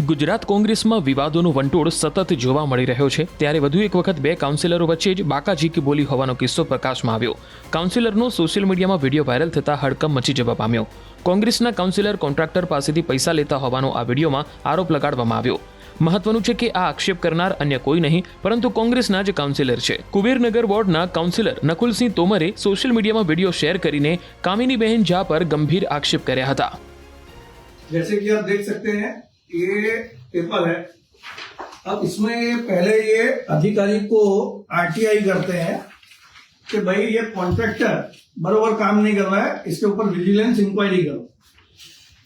ગુજરાત કોંગ્રેસમાં વિવાદોનું વંટોળ સતત જોવા મળી રહ્યો છે ત્યારે વધુ એક વખત બે કાઉન્સિલરો વચ્ચે જ બાકાજીકી બોલી હોવાનો કિસ્સો પ્રકાશમાં આવ્યો કાઉન્સિલરનો સોશિયલ મીડિયામાં વિડીયો વાયરલ થતાં હડકંપ મચી જવા પામ્યો કોંગ્રેસના કાઉન્સિલર કોન્ટ્રાક્ટર પાસેથી પૈસા લેતા હોવાનો આ વિડીયોમાં આરોપ લગાડવામાં આવ્યો મહત્વનું છે કે આ આક્ષેપ કરનાર અન્ય કોઈ નહીં પરંતુ કોંગ્રેસના જ કાઉન્સિલર છે કુબેરનગર વોર્ડના કાઉન્સિલર નકુલસિંહ તોમરે સોશિયલ મીડિયામાં વિડીયો શેર કરીને કામિનીબહેન ઝા પર ગંભીર આક્ષેપ કર્યા હતા जैसे कि आप देख सकते हैं ये पेपर है। अब इसमें पहले ये अधिकारी को आरटीआई करते हैं कि भाई ये कॉन्ट्रैक्टर बरोबर काम नहीं कर रहा है, इसके ऊपर विजिलेंस इंक्वायरी करो।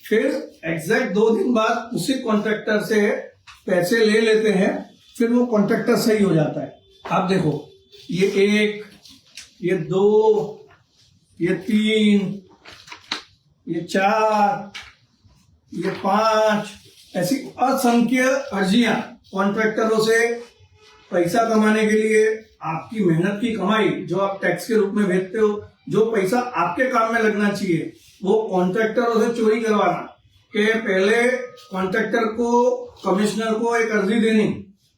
फिर एग्जैक्ट दो दिन बाद उसी कॉन्ट्रैक्टर से पैसे ले लेते हैं, फिर वो कॉन्ट्रैक्टर सही हो जाता है। आप देखो, ये एक, ये दो, ये तीन, ये चार, ये पाँच ऐसी असंख्य अर्जियाँ कॉन्ट्रैक्टरों से पैसा कमाने के लिए, आपकी मेहनत की कमाई जो आप टैक्स के रूप में भेजते हो, जो पैसा आपके काम में लगना चाहिए, वो कॉन्ट्रैक्टरों से चोरी करवाना कि पहले कॉन्ट्रैक्टर को कमिश्नर को एक अर्जी देनी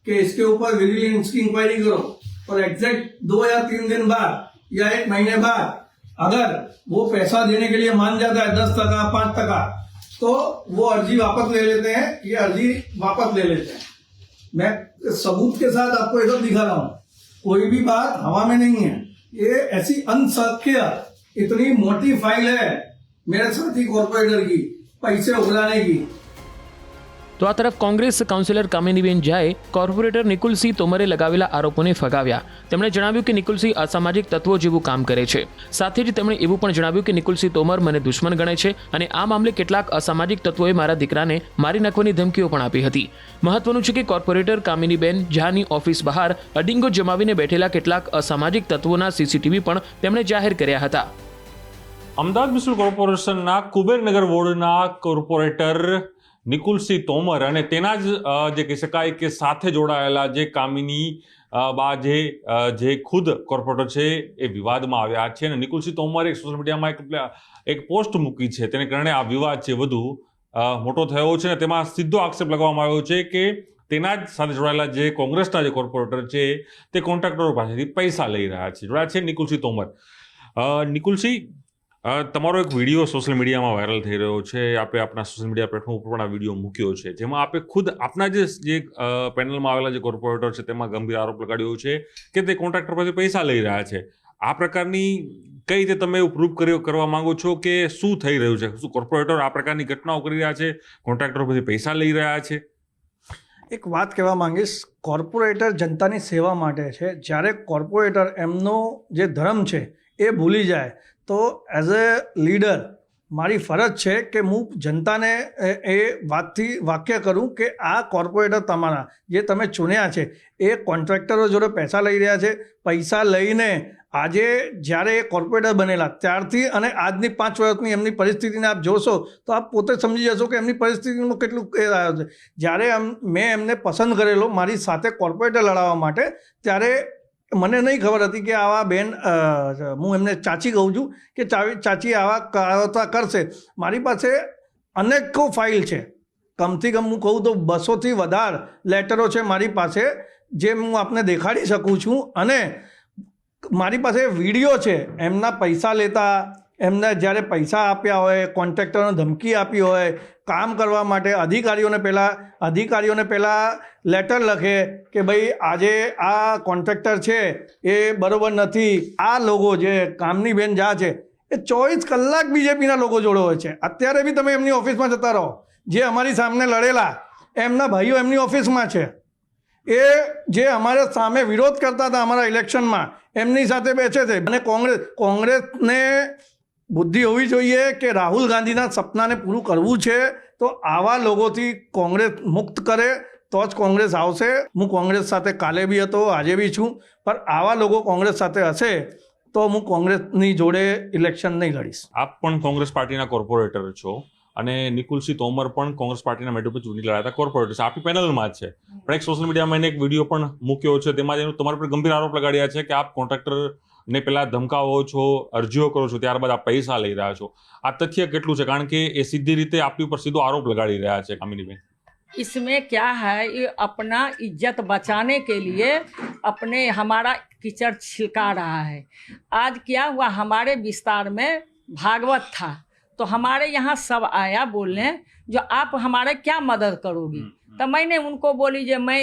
कि इसके ऊपर विजिलेंस की इंक्वायरी करो और एग्जैक्ट दो या तीन दिन बाद या एक महीने बाद अगर वो पैसा देने के लिए मान जाता है दस टका, पाँच टका तो वो अर्जी वापस ले लेते हैं ये अर्जी वापस ले लेते हैं मैं सबूत के साथ आपको इधर दिखा रहा हूं कोई भी बात हवा में नहीं है ये ऐसी अनसख्य इतनी मोटी फाइल है मेरे साथी कॉर्पोरेटर की पैसे उगलाने की તો આ તરફ કોંગ્રેસ કાઉન્સિલર કામિનીબેન ઝાએ કોર્પોરેટર નિકુલસિંહ તોમરે લગાવેલા આરોપોને ફગાવ્યા. તેમણે જણાવ્યું કે નિકુલસિંહ અસામાજિક તત્વો જેવું કામ કરે છે. સાથે જ તેમણે એવું પણ જણાવ્યું કે નિકુલસિંહ તોમર મને દુશ્મન ગણે છે અને આ મામલે કેટલાક અસામાજિક તત્વોએ મારા દીકરાને મારી નાખવાની ધમકીઓ પણ આપી હતી. મહત્વનું છે કે કોર્પોરેટર કામિનીબેન ઝાની ઓફિસ બહાર અડિંગો જમાવીને બેઠેલા કેટલાક અસામાજિક તત્વોના સીસીટીવી પણ તેમણે જાહેર કર્યા હતા. અમદાવાદ મ્યુનિસિપલ કોર્પોરેશનના કુબેરનગર વોર્ડના કોર્પોરેટર નિકુલસિંહ તોમર અને તેના જ જે કહી શકાય કે સાથે જોડાયેલા જે કામિની બા જે જે ખુદ કોર્પોરેટર છે એ વિવાદમાં આવ્યા છે અને નિકુલસિંહ તોમરે એક સોશિયલ મીડિયામાં એક એક પોસ્ટ મૂકી છે. તેને કારણે આ વિવાદ છે વધુ મોટો થયો છે અને તેમાં સીધો આક્ષેપ લગાવવામાં આવ્યો છે કે તેના જ સાથે જોડાયેલા જે કોંગ્રેસના જે કોર્પોરેટર છે તે કોન્ટ્રાક્ટરો પાસેથી પૈસા લઈ રહ્યા છે. જોડાયા છે નિકુલસિંહ તોમર. નિકુલસિંહ તમારો એક વીડિયો સોશિયલ મીડિયામાં વાયરલ થઈ રહ્યો છે. આપે આપણા સોશિયલ મીડિયા પ્લેટફોર્મ ઉપર પણ આ વીડિયો મૂક્યો છે. જેમાં આપે ખુદ આપના જે જે પેનલમાં આવેલા જે કોર્પોરેટર છે તેમાં ગંભીર આરોપ લગાડ્યો છે કે તે કોન્ટ્રાક્ટર પાસે પૈસા લઈ રહ્યા છે. આ પ્રકારની કઈ રીતે તમે એવું પ્રૂફ કર્યો કરવા માંગો છો કે શું થઈ રહ્યું છે? શું કોર્પોરેટર આ પ્રકારની ઘટનાઓ કરી રહ્યા છે? કોન્ટ્રાક્ટર પાસે પૈસા લઈ રહ્યા છે? એક વાત કહેવા માંગીશ. કોર્પોરેટર જનતાની સેવા માટે છે. જ્યારે કોર્પોરેટર એમનો જે ધર્મ છે એ ભૂલી જાય તો એઝ અ લીડર મારી ફરજ છે કે હું જનતાને એ- વાતથી વાક્ય કરું કે આ કોર્પોરેટર તમારા જે તમે ચૂન્યા છે, એ કોન્ટ્રાક્ટરો જોડે પૈસા લઈ રહ્યા છે, પૈસા લઈને આજે જ્યારે એ કોર્પોરેટર બનેલા, ત્યારથી અને આજની પાંચ વર્ષની એમની પરિસ્થિતિને આપ જોશો, તો આપ પોતે સમજી જશો કે એમની પરિસ્થિતિનું કેટલું એ આવ્યો છે. જ્યારે મેં એમને પસંદ કરેલો, મારી સાથે કોર્પોરેટર લડાવવા માટે, ત્યારે મને નહીં ખબર હતી કે આવા બેન હું એમને ચાચી કહું છું કે ચાવી, ચાચી આવા કાવતા કરશે. મારી પાસે અનેકો ફાઇલ છે. કમથી કમ હું કહું તો બસોથી વધારે લેટરો છે મારી પાસે જે હું આપને દેખાડી શકું છું. અને મારી પાસે વીડિયો છે. એમના પૈસા લેતા એમને જ્યારે પૈસા આપ્યા હોય, કોન્ટ્રાક્ટરને ધમકી આપી હોય, કામ કરવા માટે અધિકારીઓને પહેલાં અધિકારીઓને પહેલાં લેટર લખે કે ભાઈ આજે આ કોન્ટ્રાક્ટર છે, એ બરોબર નથી. આ લોકો જે કામની બેન જા છે, એ ચોવીસ કલાક બીજેપીના લોકો જોડે હોય છે. અત્યારે બી તમે એમની ઓફિસમાં જતા રહો. જે અમારી સામે લડેલા, એમના ભાઈઓ એમની ઓફિસમાં છે. એ જે અમારે સામે વિરોધ કરતા હતા અમારા ઇલેક્શનમાં, એમની સાથે બેસે છે. અને કોંગ્રેસ, કોંગ્રેસને બુદ્ધિ હોવી જોઈએ કે રાહુલ ગાંધીના સપનાને પૂરું કરવું છે તો આવા લોકોથી કોંગ્રેસ મુક્ત કરે તો જ કોંગ્રેસ આવશે. હું કોંગ્રેસ સાથે કાલે બી હતો, આજે બી છું, પણ આવા લોકો કોંગ્રેસ સાથે હશે તો હું કોંગ્રેસની જોડે ઇલેક્શન નહીં લડીશ. આપ પણ કોંગ્રેસ પાર્ટીના કોર્પોરેટર છો અને નિકુલસિંહ તોમર પણ કોંગ્રેસ પાર્ટીના મેટર પર ચૂંટણી હતા કોર્પોરેટર છે. આપી પેનલમાં જ છે. પણ એક સોશિયલ મીડિયામાં એક વીડિયો પણ મૂક્યો છે. તેમાં એનું તમારા પર ગંભીર આરોપ લગાડ્યા છે કે આપ કોન્ટ્રાક્ટર ને પેલા ધમકાવો છો અરજીઓ કરો છો ત્યારબાદ આપ પૈસા લઈ રહ્યા છો આ તથ્ય કેટલું છે કારણ કે એ સીધી રીતે આપની ઉપર સીધો આરોપ લગાડી રહ્યા છે કામિનીબેન इसमें क्या है ये अपना इज्जत बचाने के लिए अपने हमारा कीचड़ छिलका रहा है आज क्या हुआ हमारे विस्तार में भागवत था तो हमारे यहाँ सब आया बोलने जो आप हमारे क्या मदद करोगी तो मैंने उनको बोली जो मैं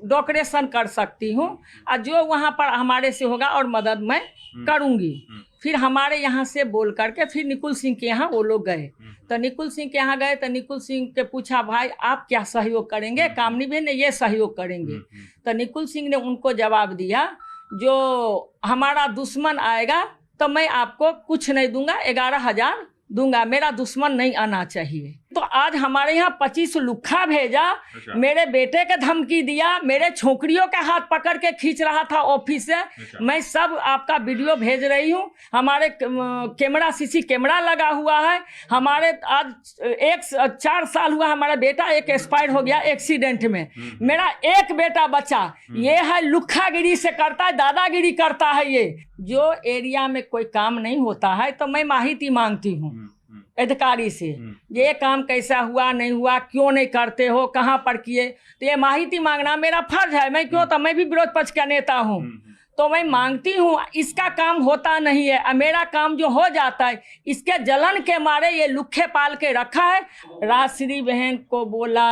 डेकोरेशन कर सकती हूँ। और जो वहाँ पर हमारे से होगा और मदद मैं करूँगी। फिर हमारे यहाँ से बोल करके फिर निकुल सिंह के यहाँ वो लोग गए। तो निकुल सिंह के यहाँ गए तो निकुल सिंह के पूछा भाई आप क्या सहयोग करेंगे? कामनी बहन ने ये सहयोग करेंगे। तो निकुल सिंह ने उनको जवाब दिया जो हमारा दुश्मन आएगा तो मैं आपको कुछ नहीं दूँगा ग्यारह हज़ार दूँगा। मेरा दुश्मन नहीं आना चाहिए। तो आज हमारे यहाँ पच्चीस लुखा भेजा अच्छा। मेरे बेटे के धमकी दिया मेरे छोकरियों के हाथ पकड़ के खींच रहा था ऑफ़िस से। अच्छा। मैं सब आपका वीडियो भेज रही हूँ। हमारे कैमरा सीसी कैमरा लगा हुआ है। हमारे आज एक चार साल हुआ हमारा बेटा एक एक्सपायर हो गया एक्सीडेंट में। मेरा एक बेटा बच्चा ये है लुखागिरी से करता है दादागिरी करता है ये। जो एरिया में कोई काम नहीं होता है तो मैं माहिती मांगती हूँ। अधिकारी से ये काम कैसा हुआ नहीं हुआ क्यों नहीं करते हो कहाँ पर किए? तो ये माहिती मांगना मेरा फ़र्ज़ है। मैं क्यों तो मैं भी विरोध पक्ष का नेता हूँ। तो मैं मांगती हूँ इसका काम होता नहीं है मेरा काम जो हो जाता है इसके जलन के मारे ये लुखे पाल के रखा है। राजश्री बहन को बोला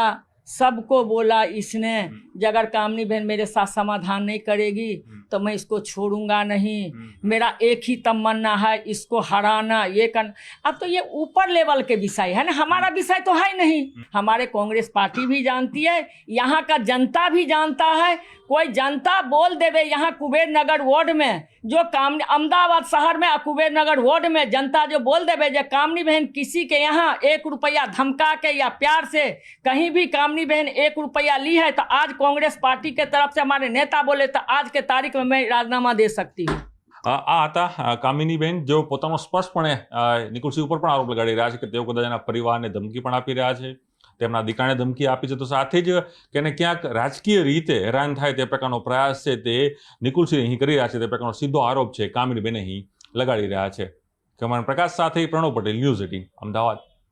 सबको बोला इसने जगर कामनी बहन मेरे साथ समाधान नहीं करेगी तो मैं इसको छोड़ूँगा नहीं। मेरा एक ही तमन्ना है इसको हराना ये करना। अब तो ये ऊपर लेवल के विषय है ना हमारा विषय तो है नहीं। हमारे कांग्रेस पार्टी भी जानती है यहाँ का जनता भी जानता है। कोई जनता बोल देवे यहाँ कुबेर नगर वार्ड में जो काम अहमदाबाद शहर में कुबेर नगर वार्ड में जनता जो बोल देवे जो कामनी बहन किसी के यहाँ एक रुपया धमका के या प्यार से कहीं भी कामनी बहन एक रुपया ली है तो आज कांग्रेस पार्टी के तरफ़ से हमारे नेता बोले तो आज के तारीख में मैं રાજીનામા દે શકતી આ હતા કામિનીબેન, જેઓ પોતાનો સ્પષ્ટપણે નિકુલસિંહ ઉપર પણ આરોપ લગાડી રહ્યા છે કે તેઓ કદાચ એના પરિવારને ધમકી પણ આપી રહ્યા છે, તેમના દીકાને ધમકી આપી છે. તો સાથે જ કેને ક્યાંક રાજકીય રીતે હેરાન થાય તે પ્રકારનો પ્રયાસ છે તે નિકુલસિંહ અહીં કરી રહ્યા છે. તે પ્રકારનો સીધો આરોપ છે, કામિનીબેન અહીં લગાડી રહ્યા છે. કમાન પ્રકાશ સાથે પ્રણવ પટેલ, ન્યૂઝ એટીન, અમદાવાદ.